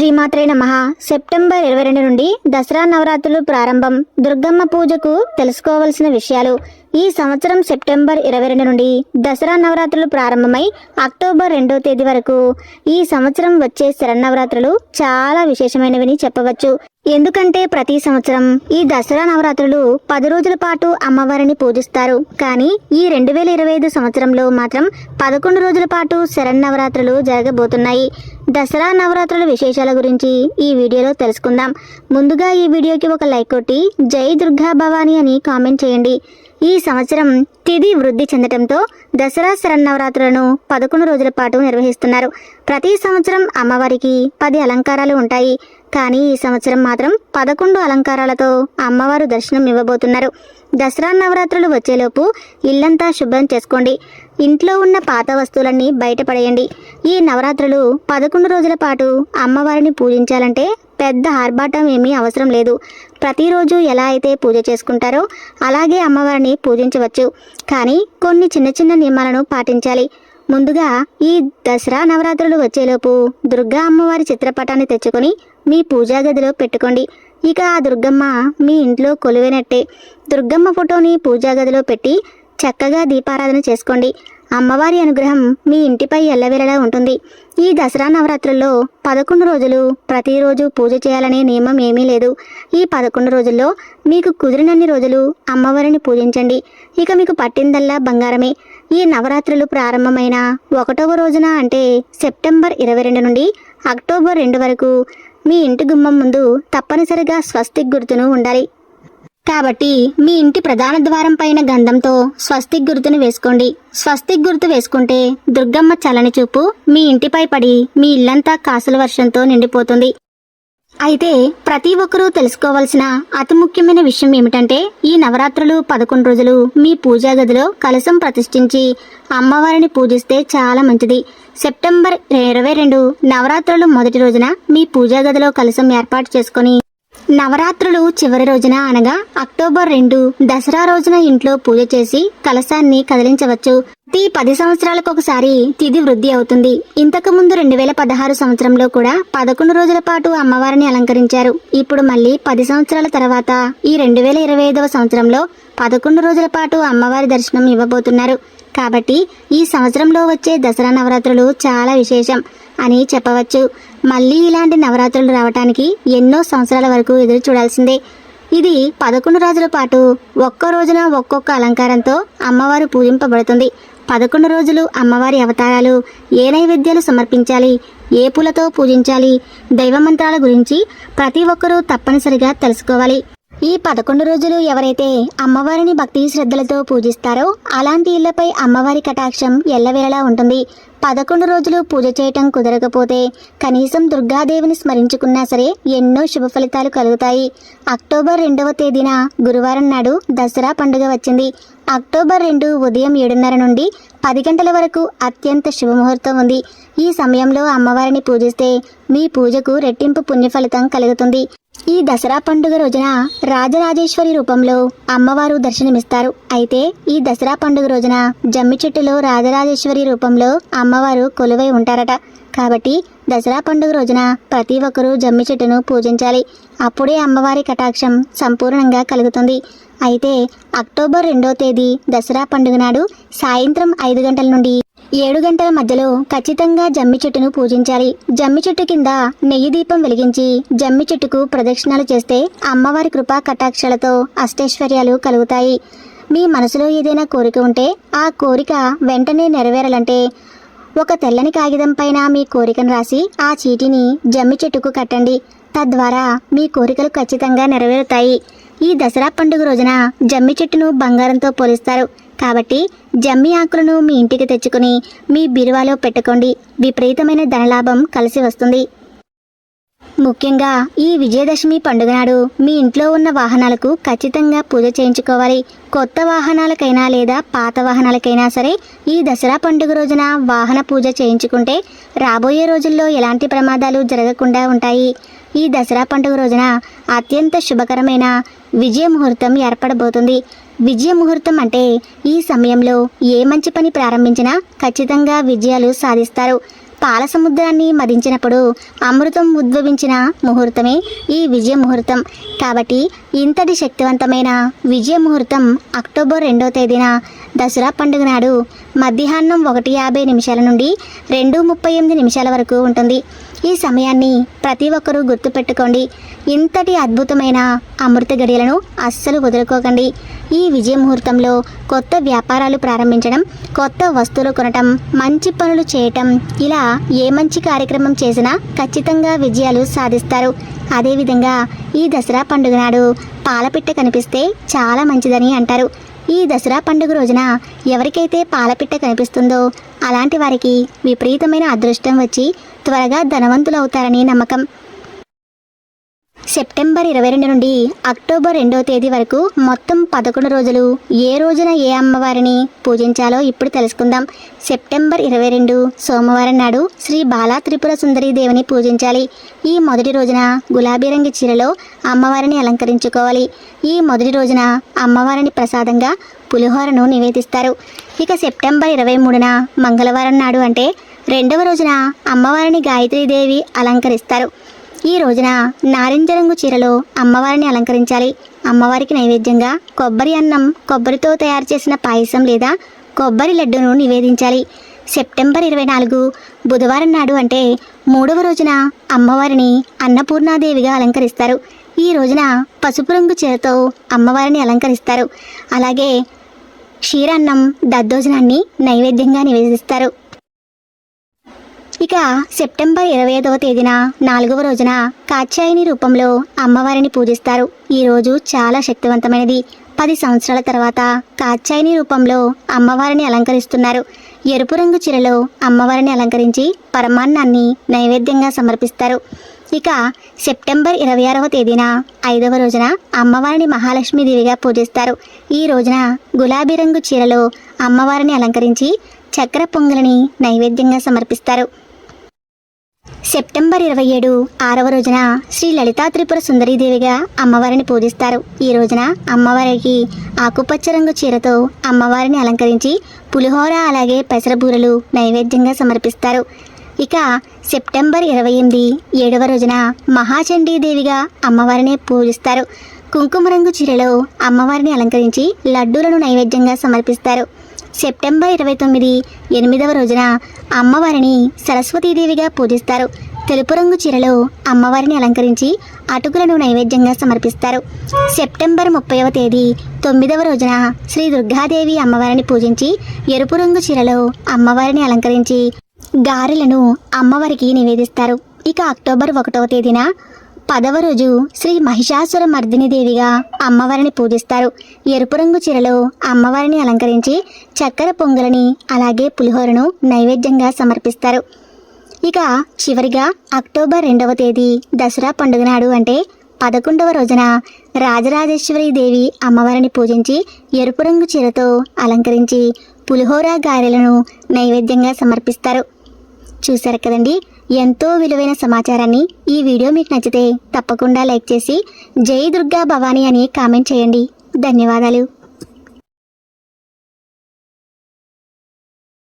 శ్రీమాత్రే నమ. సెప్టెంబర్ ఇరవై రెండు నుండి దసరా నవరాత్రులు ప్రారంభం. దుర్గమ్మ పూజకు తెలుసుకోవలసిన విషయాలు. ఈ సంవత్సరం సెప్టెంబర్ ఇరవై రెండు నుండి దసరా నవరాత్రులు ప్రారంభమై అక్టోబర్ రెండో తేదీ వరకు. ఈ సంవత్సరం వచ్చే శరన్నవరాత్రులు చాలా విశేషమైనవని చెప్పవచ్చు. ఎందుకంటే ప్రతి సంవత్సరం ఈ దసరా నవరాత్రులు పది రోజుల పాటు అమ్మవారిని పూజిస్తారు. కానీ ఈ రెండు వేల ఇరవై ఐదు సంవత్సరంలో మాత్రం పదకొండు రోజుల పాటు శరన్నవరాత్రులు జరగబోతున్నాయి. దసరా నవరాత్రుల విశేషాల గురించి ఈ వీడియోలో తెలుసుకుందాం. ముందుగా ఈ వీడియోకి ఒక లైక్ కొట్టి జై దుర్గా భవాని అని కామెంట్ చేయండి. ఈ సంవత్సరం తిథి వృద్ధి చెందటంతో దసరా శరన్నవరాత్రులను పదకొండు రోజుల పాటు నిర్వహిస్తున్నారు. ప్రతి సంవత్సరం అమ్మవారికి పది అలంకారాలు ఉంటాయి. కానీ ఈ సంవత్సరం మాత్రం పదకొండు అలంకారాలతో అమ్మవారు దర్శనం ఇవ్వబోతున్నారు. దసరా నవరాత్రులు వచ్చేలోపు ఇల్లంతా శుభ్రం చేసుకోండి. ఇంట్లో ఉన్న పాత వస్తువులన్నీ బయటపడేయండి ఈ నవరాత్రులు పదకొండు రోజుల పాటు అమ్మవారిని పూజించాలంటే పెద్ద ఆర్భాటం ఏమీ అవసరం లేదు. ప్రతిరోజు ఎలా అయితే పూజ చేసుకుంటారో అలాగే అమ్మవారిని పూజించవచ్చు. కానీ కొన్ని చిన్న చిన్న నియమాలను పాటించాలి. ముందుగా ఈ దసరా నవరాత్రులు వచ్చేలోపు దుర్గా అమ్మవారి చిత్రపటాన్ని తెచ్చుకొని మీ పూజా గదిలో పెట్టుకోండి. ఇక ఆ దుర్గమ్మ మీ ఇంట్లో కొలువైనట్టే. దుర్గమ్మ ఫోటోని పూజా గదిలో పెట్టి చక్కగా దీపారాధన చేసుకోండి. అమ్మవారి అనుగ్రహం మీ ఇంటిపై ఎల్లవేళలా ఉంటుంది. ఈ దసరా నవరాత్రుల్లో పదకొండు రోజులు ప్రతిరోజు పూజ చేయాలనే నియమం ఏమీ లేదు. ఈ పదకొండు రోజుల్లో మీకు కుదిరినన్ని రోజులు అమ్మవారిని పూజించండి. ఇక మీకు పట్టిందల్లా బంగారమే. ఈ నవరాత్రులు ప్రారంభమైన ఒకటవ రోజున అంటే సెప్టెంబర్ ఇరవై రెండు నుండి అక్టోబర్ రెండు వరకు మీ ఇంటి గుమ్మం ముందు తప్పనిసరిగా స్వస్తిక్ గుర్తును ఉండాలి. కాబట్టి మీ ఇంటి ప్రధాన ద్వారం పైన గంధంతో స్వస్తిక్ గుర్తును వేసుకోండి. స్వస్తిక్ గుర్తు వేసుకుంటే దుర్గమ్మ చలని చూపు మీ ఇంటిపై పడి మీ ఇల్లంతా కాసుల వర్షంతో నిండిపోతుంది. అయితే ప్రతి ఒక్కరూ తెలుసుకోవాల్సిన అతి ముఖ్యమైన విషయం ఏమిటంటే ఈ నవరాత్రులు పదకొండు రోజులు మీ పూజా గదిలో కలశం ప్రతిష్ఠించి అమ్మవారిని పూజిస్తే చాలా మంచిది. సెప్టెంబర్ ఇరవై రెండు నవరాత్రులు మొదటి రోజున మీ పూజా గదిలో కలసం ఏర్పాటు చేసుకొని నవరాత్రులు చివరి రోజున అనగా అక్టోబర్ రెండు దసరా రోజున ఇంట్లో పూజ చేసి కలశాన్ని కదిలించవచ్చు. ప్రతి పది సంవత్సరాలకు ఒకసారి తిథి వృద్ధి అవుతుంది. ఇంతకు ముందు రెండు వేల పదహారు సంవత్సరంలో కూడా పదకొండు రోజుల పాటు అమ్మవారిని అలంకరించారు. ఇప్పుడు మళ్ళీ పది సంవత్సరాల తర్వాత ఈ రెండు వేల ఇరవై ఐదవ సంవత్సరంలో పదకొండు రోజుల పాటు అమ్మవారి దర్శనం ఇవ్వబోతున్నారు. కాబట్టి ఈ సంవత్సరంలో వచ్చే దసరా నవరాత్రులు చాలా విశేషం. అని చెప్పవచ్చు. మళ్ళీ ఇలాంటి నవరాత్రులు రావటానికి ఎన్నో సంవత్సరాల వరకు ఎదురు చూడాల్సిందే. ఇది పదకొండు రోజుల పాటు ఒక్క రోజున ఒక్కొక్క అలంకారంతో అమ్మవారు పూజింపబడుతుంది. పదకొండు రోజులు అమ్మవారి అవతారాలు ఏ నైవేద్యాలు సమర్పించాలి? ఏ పూలతో పూజించాలి? దైవ మంత్రాల గురించి ప్రతి ఒక్కరూ తప్పనిసరిగా తెలుసుకోవాలి. ఈ పదకొండు రోజులు ఎవరైతే అమ్మవారిని భక్తి శ్రద్ధలతో పూజిస్తారో అలాంటి ఇళ్ళపై అమ్మవారి కటాక్షం ఎల్లవేళలా ఉంటుంది. పదకొండు రోజులు పూజ చేయటం కుదరకపోతే కనీసం దుర్గాదేవిని స్మరించుకున్నా సరే ఎన్నో శుభ ఫలితాలు కలుగుతాయి. అక్టోబర్ రెండవ తేదీన గురువారం నాడు దసరా పండుగ వచ్చింది. అక్టోబర్ రెండు ఉదయం ఏడున్నర నుండి పది గంటల వరకు అత్యంత శుభముహూర్తం ఉంది. ఈ సమయంలో అమ్మవారిని పూజిస్తే మీ పూజకు రెట్టింపు పుణ్యఫలితం కలుగుతుంది. ఈ దసరా పండుగ రోజున రాజరాజేశ్వరి రూపంలో అమ్మవారు దర్శనమిస్తారు. అయితే ఈ దసరా పండుగ రోజున జమ్మి చెట్టులో రాజరాజేశ్వరి రూపంలో అమ్మవారు కొలువై ఉంటారట. కాబట్టి దసరా పండుగ రోజున ప్రతి ఒక్కరూ జమ్మి చెట్టును పూజించాలి. అప్పుడే అమ్మవారి కటాక్షం సంపూర్ణంగా కలుగుతుంది. అయితే అక్టోబర్ రెండో తేదీ దసరా పండుగ నాడు సాయంత్రం ఐదు గంటల నుండి ఏడు గంటల మధ్యలో ఖచ్చితంగా జమ్మి చెట్టును పూజించాలి. జమ్మి చెట్టు కింద నెయ్యి దీపం వెలిగించి జమ్మి చెట్టుకు ప్రదక్షిణాలు చేస్తే అమ్మవారి కృపా కటాక్షలతో అష్టైశ్వర్యాలు కలుగుతాయి. మీ మనసులో ఏదైనా కోరిక ఉంటే ఆ కోరిక వెంటనే నెరవేరాలంటే ఒక తెల్లని కాగితం పైన మీ కోరికను రాసి ఆ చీటిని జమ్మి చెట్టుకు కట్టండి. తద్వారా మీ కోరికలు ఖచ్చితంగా నెరవేరుతాయి. ఈ దసరా పండుగ రోజున జమ్మి చెట్టును బంగారంతో పోలిస్తారు. కాబట్టి జమ్మి ఆకులను మీ ఇంటికి తెచ్చుకుని మీ బీరువాలో పెట్టుకోండి. విపరీతమైన ధనలాభం కలిసి వస్తుంది. ముఖ్యంగా ఈ విజయదశమి పండుగ నాడు మీ ఇంట్లో ఉన్న వాహనాలకు ఖచ్చితంగా పూజ చేయించుకోవాలి. కొత్త వాహనాలకైనా లేదా పాత వాహనాలకైనా సరే ఈ దసరా పండుగ రోజున వాహన పూజ చేయించుకుంటే రాబోయే రోజుల్లో ఎలాంటి ప్రమాదాలు జరగకుండా ఉంటాయి. ఈ దసరా పండుగ రోజున అత్యంత శుభకరమైన విజయ ముహూర్తం ఏర్పడబోతుంది. విజయ ముహూర్తం అంటే ఈ సమయంలో ఏ మంచి పని ప్రారంభించినా ఖచ్చితంగా విజయాలు సాధిస్తారు. పాల సముద్రాన్ని మదించినప్పుడు అమృతం ఉద్భవించిన ముహూర్తమే ఈ విజయ ముహూర్తం కాబట్టి ఇంతటి శక్తివంతమైన విజయ ముహూర్తం అక్టోబర్ రెండో తేదీన దసరా పండుగ నాడు మధ్యాహ్నం ఒకటి యాభై నిమిషాల నుండి రెండు ముప్పై ఎనిమిది నిమిషాల వరకు ఉంటుంది. ఈ సమయాన్ని ప్రతి ఒక్కరూ గుర్తుపెట్టుకోండి. ఇంతటి అద్భుతమైన అమృత గడియలను అస్సలు వదులుకోకండి. ఈ విజయ ముహూర్తంలో కొత్త వ్యాపారాలు ప్రారంభించడం కొత్త వస్తువులు కొనటం మంచి పనులు చేయటం ఇలా ఏ మంచి కార్యక్రమం చేసినా ఖచ్చితంగా విజయాలు సాధిస్తారు. అదేవిధంగా ఈ దసరా పండుగ నాడు పాలపిట్ట కనిపిస్తే చాలా మంచిదని అంటారు. ఈ దసరా పండుగ రోజున ఎవరికైతే పాలపిట్ట కనిపిస్తుందో అలాంటి వారికి విపరీతమైన అదృష్టం వచ్చి త్వరగా ధనవంతులవుతారని నమ్మకం. సెప్టెంబర్ ఇరవై రెండు నుండి అక్టోబర్ రెండవ తేదీ వరకు మొత్తం పదకొండు రోజులు ఏ రోజున ఏ అమ్మవారిని పూజించాలో ఇప్పుడు తెలుసుకుందాం. సెప్టెంబర్ ఇరవై రెండు సోమవారం నాడు శ్రీ బాలా త్రిపుర సుందరి దేవిని పూజించాలి. ఈ మొదటి రోజున గులాబీ రంగు చీరలో అమ్మవారిని అలంకరించుకోవాలి. ఈ మొదటి రోజున అమ్మవారిని ప్రసాదంగా పులిహోరను నివేదిస్తారు. ఇక సెప్టెంబర్ ఇరవై మూడున మంగళవారం నాడు అంటే రెండవ రోజున అమ్మవారిని గాయత్రీదేవి అలంకరిస్తారు. ఈ రోజున నారింజ రంగు చీరలో అమ్మవారిని అలంకరించాలి. అమ్మవారికి నైవేద్యంగా కొబ్బరి అన్నం కొబ్బరితో తయారు చేసిన పాయసం లేదా కొబ్బరి లడ్డును నివేదించాలి. సెప్టెంబర్ ఇరవై నాలుగు బుధవారం నాడు అంటే మూడవ రోజున అమ్మవారిని అన్నపూర్ణాదేవిగా అలంకరిస్తారు. ఈ రోజున పసుపు రంగు చీరతో అమ్మవారిని అలంకరిస్తారు. అలాగే క్షీరాన్నం దద్దోజనాన్ని నైవేద్యంగా నివేదిస్తారు. ఇక సెప్టెంబర్ ఇరవై ఐదవ తేదీన నాలుగవ రోజున కాత్యాయని రూపంలో అమ్మవారిని పూజిస్తారు. ఈ రోజు చాలా శక్తివంతమైనది. పది సంవత్సరాల తర్వాత కాత్యాయని రూపంలో అమ్మవారిని అలంకరిస్తున్నారు. ఎరుపు రంగు చీరలో అమ్మవారిని అలంకరించి పరమాన్నాన్ని నైవేద్యంగా సమర్పిస్తారు. ఇక సెప్టెంబర్ ఇరవై ఆరవ తేదీన ఐదవ రోజున అమ్మవారిని మహాలక్ష్మీదేవిగా పూజిస్తారు. ఈ రోజున గులాబీ రంగు చీరలో అమ్మవారిని అలంకరించి చక్ర పొంగలిని నైవేద్యంగా సమర్పిస్తారు. సెప్టెంబర్ ఇరవై ఏడు ఆరవ రోజున శ్రీ లలితా త్రిపుర సుందరీదేవిగా అమ్మవారిని పూజిస్తారు. ఈ రోజున అమ్మవారికి ఆకుపచ్చ రంగు చీరతో అమ్మవారిని అలంకరించి పులిహోర అలాగే పెసరబూరలు నైవేద్యంగా సమర్పిస్తారు. ఇక సెప్టెంబర్ ఇరవై ఎనిమిది ఏడవ రోజున మహాచండీదేవిగా అమ్మవారిని పూజిస్తారు. కుంకుమ రంగు చీరలో అమ్మవారిని అలంకరించి లడ్డూలను నైవేద్యంగా సమర్పిస్తారు. సెప్టెంబర్ ఇరవై తొమ్మిది ఎనిమిదవ రోజున అమ్మవారిని సరస్వతీదేవిగా పూజిస్తారు. తెలుపు రంగు చీరలో అమ్మవారిని అలంకరించి అటుకులను నైవేద్యంగా సమర్పిస్తారు. సెప్టెంబర్ ముప్పైవ తేదీ తొమ్మిదవ రోజున శ్రీ దుర్గాదేవి అమ్మవారిని పూజించి ఎరుపు రంగు చీరలో అమ్మవారిని అలంకరించి గారెలను అమ్మవారికి నివేదిస్తారు. ఇక అక్టోబర్ ఒకటవ తేదీన పదవ రోజు శ్రీ మహిషాసుర మర్దిని దేవిగా అమ్మవారిని పూజిస్తారు. ఎరుపు రంగు చీరలో అమ్మవారిని అలంకరించి చక్కెర పొంగలని అలాగే పులిహోరను నైవేద్యంగా సమర్పిస్తారు. ఇక చివరిగా అక్టోబర్ రెండవ తేదీ దసరా పండుగ నాడు అంటే పదకొండవ రోజున రాజరాజేశ్వరి దేవి అమ్మవారిని పూజించి ఎరుపు రంగు చీరతో అలంకరించి పులిహోర గారెలను నైవేద్యంగా సమర్పిస్తారు. చూశారు కదండి? ఎంతో విలువైన సమాచారాన్ని ఈ వీడియో మీకు నచ్చితే తప్పకుండా లైక్ చేసి జై దుర్గా భవానీ అని కామెంట్ చేయండి. ధన్యవాదాలు.